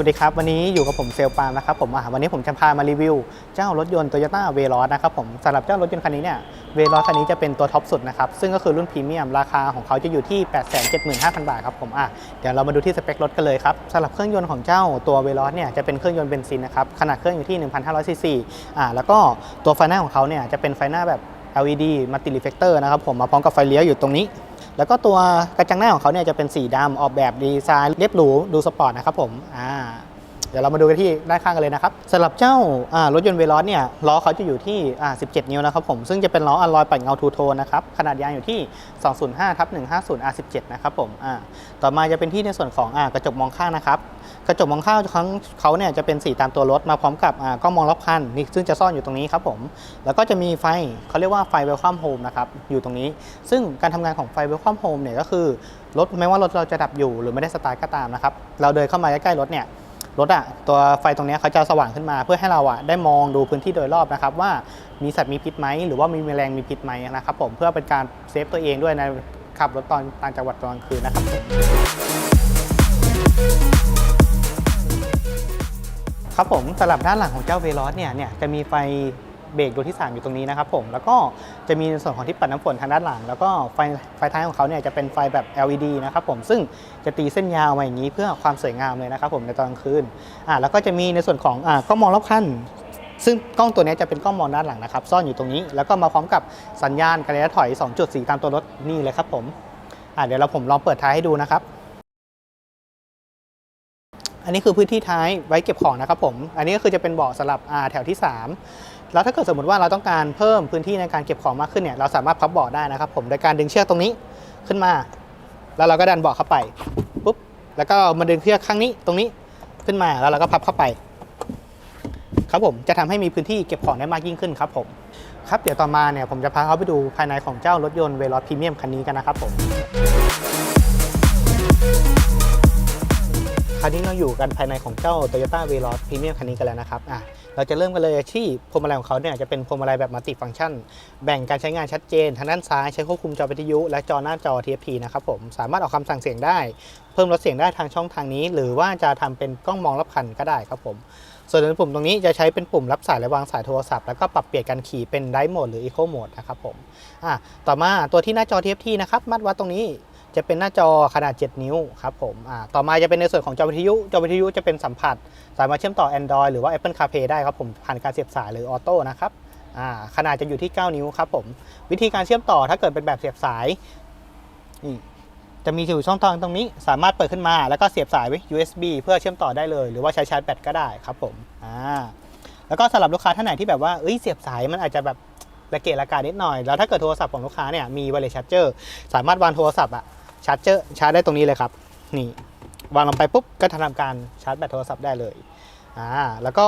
วัสดีครับ วันนี้อยู่กับผมเซลปามนะครับผมวันนี้ผมจะพามารีวิว เจ้ารถยนต์ Toyota v e l o s นะครับผมสำหรับเจ้ารถยนต์คันนี้เนี่ย v e l o s คันนี้จะเป็นตัวท็อปสุดนะครับ ซึ่งก็คือรุ่นพรีเมียมราคาของเขาจะอยู่ที่ 875,000 บาทครับผมอะเดี๋ยวเรามาดูที่สเปครถกันเลยครับสำหรับเครื่องยนต์ของเจ้าตัว v e l o s เนี่ยจะเป็นเครื่องยนต์เบนซินนะครับขนาดเครื่องอยู่ที่ 1,500ซีซีอะแล้วก็ตัวไฟหน้าของเขาเนี่ยจะเป็นไฟหน้าแบบ LED Multi Reflector นะครับผมมาพร้อมกับไฟเลี้ยวอยู่ตรงนี้ แล้วก็ตัวกระจังหน้าของเขาเนี่ยจะเป็นสีดำออกแบบดีไซน์เรียบหรูดูสปอร์ตนะครับผมอ่า เดี๋ยวเรามาดูกันที่ด้านข้างกันเลยนะครับสำหรับเจ้ารถยนต์เวลอสเนี่ยล้อเขาจะอยู่ที่ 17 นิ้วนะครับผมซึ่งจะเป็นล้ออลลอยปัดเงาทูโทนนะครับขนาดยางอยู่ที่ 205ทับ150 R17 นะครับผมต่อมาจะเป็นที่ในส่วนของอกระจกมองข้างนะครับกระจกมองข้างของเขาเนี่ยจะเป็นสีตามตัวรถมาพร้อมกับกล้องมองรอบคันนี่ซึ่งจะซ่อนอยู่ตรงนี้ครับผมแล้วก็จะมีไฟเขาเรียกว่าไฟ Welcome Home นะครับอยู่ตรงนี้ ซึ่งการทำงานของไฟ Welcome Home เนี่ยก็คือรถไม่ว่ารถเราจะดับอยู่หรือไม่ได้สตาร์ทก็ตามนะครับ เราเดินเข้ามาใกล้ๆรถเนี่ย รถอะตัวไฟตรงนี้เขาจะสว่างขึ้นมา เพื่อให้เราอะได้มองดูพื้นที่โดยรอบนะครับ ว่ามีสัตว์มีพิษไหมหรือว่ามีแมลงมีพิษไหมนะครับ ผมเพื่อเป็นการเซฟตัวเองด้วยในขับรถตอนต่างจังหวัดตอนกลางคืนนะครับผมครับผมสำหรับด้านหลังของเจ้าเวลอสเนี่ยเนี่ยจะมีไฟ เบรกดวงที่ 3 อยู่ตรงนี้นะครับผมแล้วก็จะมีในส่วนของที่ปัดน้ำฝนทางด้านหลัง แล้วก็ไฟไฟท้ายของเขาเนี่ยจะเป็นไฟแบบ LED นะครับผมซึ่งจะตีเส้นยาวมาอย่างนี้เพื่อความสวยงามเลยนะครับผมในตอนกลางคืนอ่าแล้วก็จะมีในส่วนของอ่ากล้องมองรอบคันซึ่งกล้องตัวนี้จะเป็นกล้องมองด้านหลังนะครับ ซ่อนอยู่ตรงนี้ แล้วก็มาพร้อมกับสัญญาณการระยะถอย2จุดสีตามตัวรถนี่เลยครับผมอ่าเดี๋ยวเราผมลองเปิดท้ายให้ดูนะครับ อันนี้คือพื้นที่ท้ายไว้เก็บของนะครับผม อันนี้ก็คือจะเป็นเบาะสำหรับแถวที่ 3 แล้วถ้าเกิดสมมติว่าเราต้องการเพิ่มพื้นที่ในการเก็บของมากขึ้นเนี่ยเราสามารถพับเบาะได้นะครับผมโดยการดึงเชือกตรงนี้ขึ้นมา แล้วเราก็ดันเบาะเข้าไปปุ๊บแล้วก็มาดึงเชือกข้างนี้ตรงนี้ขึ้นมาแล้วเราก็พับเข้าไป ครับผมจะทำให้มีพื้นที่เก็บของได้มากยิ่งขึ้นครับผมครับเดี๋ยวต่อมาเนี่ยผมจะพาเขาไปดูภายในของเจ้ารถยนต์เวลอสพรีเมียมคันนี้กันนะครับผม คราวนี้เราอยู่กันภายในของเจ้า Toyota v e l o s Premium คันนี้กันแล้วนะครับอะเราจะเริ่มกันเลยที่พวงมาลัยของเขาเนี่ยจะเป็นพวงมาลัยแบบมัลติฟังก์ชัน แบ่งการใช้งานชัดเจน ทางด้านซ้ายใช้ควบคุมจอวิทยุ และจอหน้าจอ TFT นะครับผมสามารถออกคำสั่งเสียงได้ เพิ่มลดเสียงได้ทางช่องทางนี้ หรือว่าจะทำเป็นกล้องมองรอบคันก็ได้ครับผมส่วนในปุ่มตรงนี้จะใช้เป็นปุ่มรับสายและวางสายโทรศัพท์แล้วก็ปรับเปลี่ยนการขี่เป็นไดโหมดหรือ Eco Mode นะครับผมอะต่อมาตัวที่หน้าจอ TFT นะครับมัดวัดตรงนี้ จะเป็นหน้าจอขนาด 7 นิ้วครับผมต่อมาจะเป็นในส่วนของจอวิทยุ จอวิทยุจะเป็นสัมผัส สามารถเชื่อมต่อ Android หรือว่า Apple CarPlay ได้ครับผม ผ่านการเสียบสายหรือออโต้นะครับขนาดจะอยู่ที่ 9 นิ้วครับผม วิธีการเชื่อมต่อถ้าเกิดเป็นแบบเสียบสายนี่จะมีอยู่ช่องทางตรงนี้ สามารถเปิดขึ้นมา แล้วก็เสียบสายไว้ USB เพื่อเชื่อมต่อได้เลย หรือว่าใช้ชาร์จแบตก็ได้ครับผมอ่าแล้วก็สำหรับลูกค้าท่านไหนที่แบบว่าเอ้ยเสียบสายมันอาจจะแบบระเกะระกานิดหน่อย แล้วถ้าเกิดโทรศัพท์ของลูกค้าเนี่ยมี wireless charger สามารถวางโทรศัพท์อะ ชาร์จเจอร์ชาร์จได้ตรงนี้เลยครับ นี่วางลงไปปุ๊บก็ทำการชาร์จแบตโทรศัพท์ได้เลยอ่าแล้วก็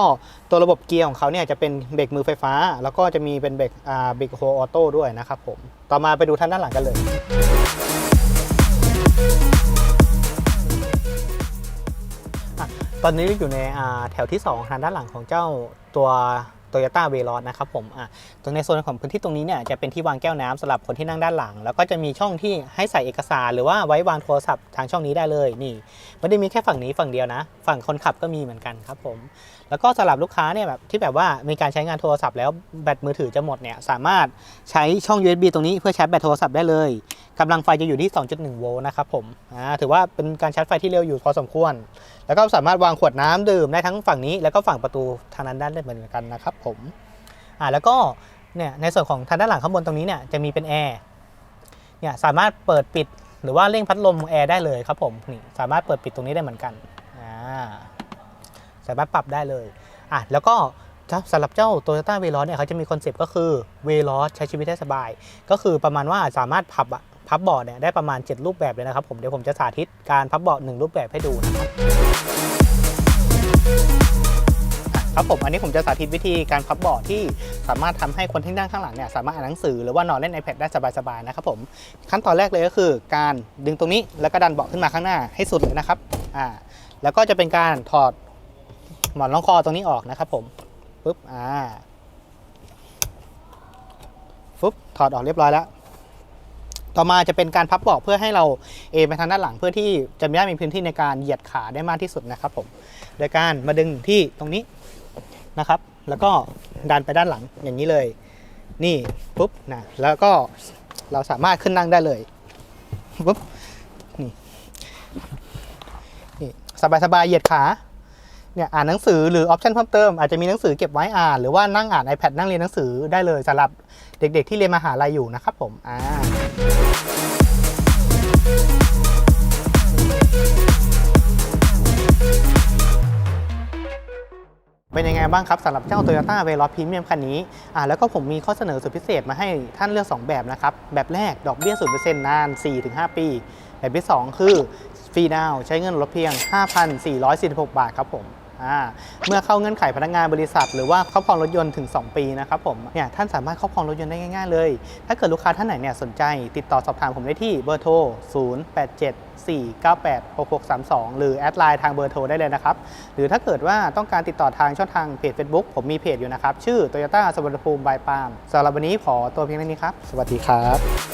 ตัวระบบเกียร์ของเขาเนี่ยจะเป็นเบรกมือไฟฟ้า แล้วก็จะมีเป็นเบรกอ่าเบรกโฮออโต้ด้วยนะครับผมต่อมาไปดูท่านด้านหลังกันเลย ตอนนี้อยู่ในแถวที่2ทางด้านหลังของเจ้าตัว Toyota v e l o s นะครับผมอะตรงในโซนของพื้นที่ตรงนี้เนี่ยจะเป็นที่วางแก้วน้ำสำหรับคนที่นั่งด้านหลัง แล้วก็จะมีช่องที่ให้ใส่เอกสาร หรือว่าไว้วางโทรศัพท์ทางช่องนี้ได้เลยนี่ไม่ได้มีแค่ฝั่งนี้ฝั่งเดียวนะ ฝั่งคนขับก็มีเหมือนกันครับผมแล้วก็สำหรับลูกค้าเนี่ยแบบที่แบบว่ามีการใช้งานโทรศัพท์แล้วแบตมือถือจะหมดเนี่ยสามารถใช้ช่อง USB ตรงนี้เพื่อชาร์จแบตโทรศัพท์ได้เลย กำลังไฟจะอยู่ที่ 2.1 โวลต์นะครับผมอ่าถือว่าเป็นการชาร์จไฟที่เร็วอยู่พอสมควร แล้วก็สามารถวางขวดน้ำดื่มได้ทั้งฝั่งนี้ แล้วก็ฝั่งประตูทางนั้นด้านได้เหมือนกันนะครับผมอ่าแล้วก็เนี่ยในส่วนของทางด้านหลังข้างบนตรงนี้เนี่ยจะมีเป็นแอร์เนี่ยสามารถเปิดปิดหรือว่าเร่งพัดลมแอร์ได้เลยครับผมนี่สามารถเปิดปิดตรงนี้ได้เหมือนกันอ่าสามารถปรับได้เลยอะแล้วก็สำหรับเจ้า Toyota v e l o s เนี่ยเขาจะมีคอนเซปต์ก็คือ v e l o s ใช้ชีวิตได้สบาย ก็คือประมาณว่าสามารถพับอะ พับเบาะเนี่ยได้ประมาณ 7 รูปแบบเลยนะครับผมเดี๋ยวผมจะสาธิตการพับเบาะหนึ่งรูปแบบให้ดูนะครับครับผมอันนี้ผมจะสาธิตวิธีการพับเบาะที่สามารถทำให้คนที่นั่งข้างหลังเนี่ยสามารถอ่านหนังสือหรือว่านอนเล่น iPad ได้สบายๆนะครับผมขั้นตอนแรกเลยก็คือ การดึงตรงนี้แล้วก็ดันเบาะขึ้นมาข้างหน้าให้สุดเลยนะครับอ่าแล้วก็จะเป็นการถอดหมอนรองคอตรงนี้ออกนะครับผมปุ๊บอ่าปุ๊บถอดออกเรียบร้อยแล้ว ต่อมาจะเป็นการพับเบาะเพื่อให้เราเอไปทางด้านหลังเพื่อที่จะไม่ได้มีพื้นที่ในการเหยียดขาได้มากที่สุดนะครับผมโดยการมาดึงที่ตรงนี้นะครับ แล้วก็ดันไปด้านหลังอย่างนี้เลย นี่ปุ๊บนะแล้วก็เราสามารถขึ้นนั่งได้เลยปุ๊บนี่นี่สบายๆเหยียดขา เนี่ยอ่านหนังสือหรือออปชันเพิ่มเติมอาจจะมีหนังสือเก็บไว้อ่านหรือว่านั่งอ่าน iPad นั่งเรียนหนังสือได้เลยสำหรับเด็กๆ ที่เรียนมหาลัยอยู่นะครับผมอ่าเป็นยังไงบ้างครับสำหรับเจ้า Toyota v e l o s Premium คันนี้อ่าแล้วก็ผมมีข้อเสนอสุดพิเศษมาให้ท่านเลือก 2 แบบนะครับ แบบแรกดอกเบี้ย 0%นาน 4-5 ปี แบบที่ 2 คือฟรีดาวใช้เงินลดเพียง 5,446 บาทครับผม เมื่อเข้าเงื่อนไขพนักงานบริษัท หรือว่าครอบครองรถยนต์ถึง 2 ปีนะครับผมเนี่ยท่านสามารถครอบครองรถยนต์ได้ง่ายๆเลย ถ้าเกิดลูกค้าท่านไหนเนี่ยสนใจ ติดต่อสอบถามผมได้ที่เบอร์โทร 0874986632 หรือแอดไลน์ทางเบอร์โทรได้เลยนะครับ หรือถ้าเกิดว่าต้องการติดต่อทางช่องทางเพจ Facebook ผมมีเพจอยู่นะครับ ชื่อ Toyota สวรรณภูมิบายปามสำหรับวันนี้ขอตัวเพียงเท่านี้ครับ สวัสดีครับ